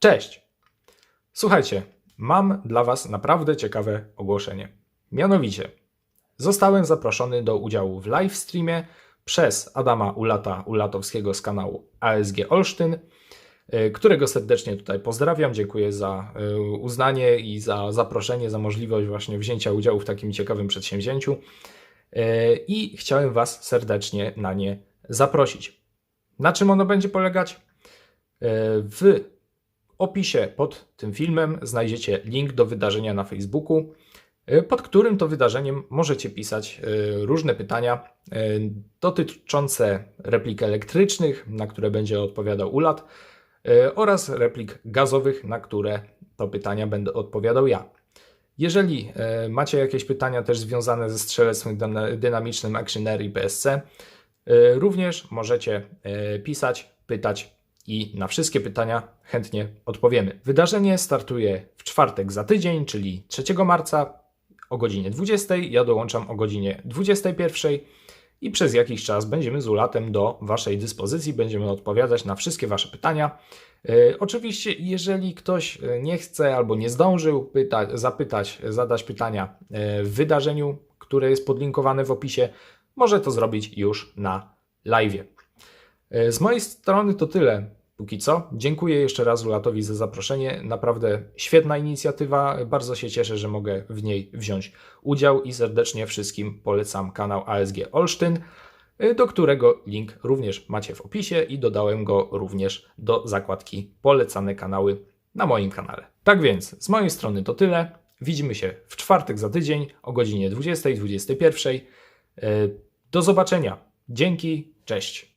Cześć! Słuchajcie, mam dla Was naprawdę ciekawe ogłoszenie. Mianowicie, zostałem zaproszony do udziału w live streamie przez Adama Ulata Ulatowskiego z kanału ASG Olsztyn, y, którego serdecznie tutaj pozdrawiam. Dziękuję za y, uznanie i za zaproszenie, za możliwość właśnie wzięcia udziału w takim ciekawym przedsięwzięciu. Y, I chciałem Was serdecznie na nie zaprosić. Na czym ono będzie polegać? W opisie pod tym filmem znajdziecie link do wydarzenia na Facebooku, y, pod którym to wydarzeniem możecie pisać y, różne pytania y, dotyczące replik elektrycznych, na które będzie odpowiadał ULAT, oraz replik gazowych, na które to pytania będę odpowiadał ja. Jeżeli macie jakieś pytania też związane ze strzelectwem dyna- dynamicznym Actionair i PSC, również możecie pisać, pytać i na wszystkie pytania chętnie odpowiemy. Wydarzenie startuje w czwartek za tydzień, czyli 3 marca o godzinie 20. Ja dołączam o godzinie 21 i przez jakiś czas będziemy z ulatem do Waszej dyspozycji. Będziemy odpowiadać na wszystkie Wasze pytania. E, oczywiście, jeżeli ktoś e, nie chce albo nie zdążył pytać, zapytać, zadać pytania e, w wydarzeniu, które jest podlinkowane w opisie, może to zrobić już na live. E, Z mojej strony to tyle. Póki co, dziękuję jeszcze raz Ulatowi za zaproszenie. Naprawdę świetna inicjatywa. Bardzo się cieszę, że mogę w niej wziąć udział i serdecznie wszystkim polecam kanał ASG Olsztyn, y, do którego link również macie w opisie i dodałem go również do zakładki Polecane kanały na moim kanale. Tak więc, z mojej strony to tyle. Widzimy się w czwartek za tydzień o godzinie 20-21. Y, Do zobaczenia. Dzięki, cześć.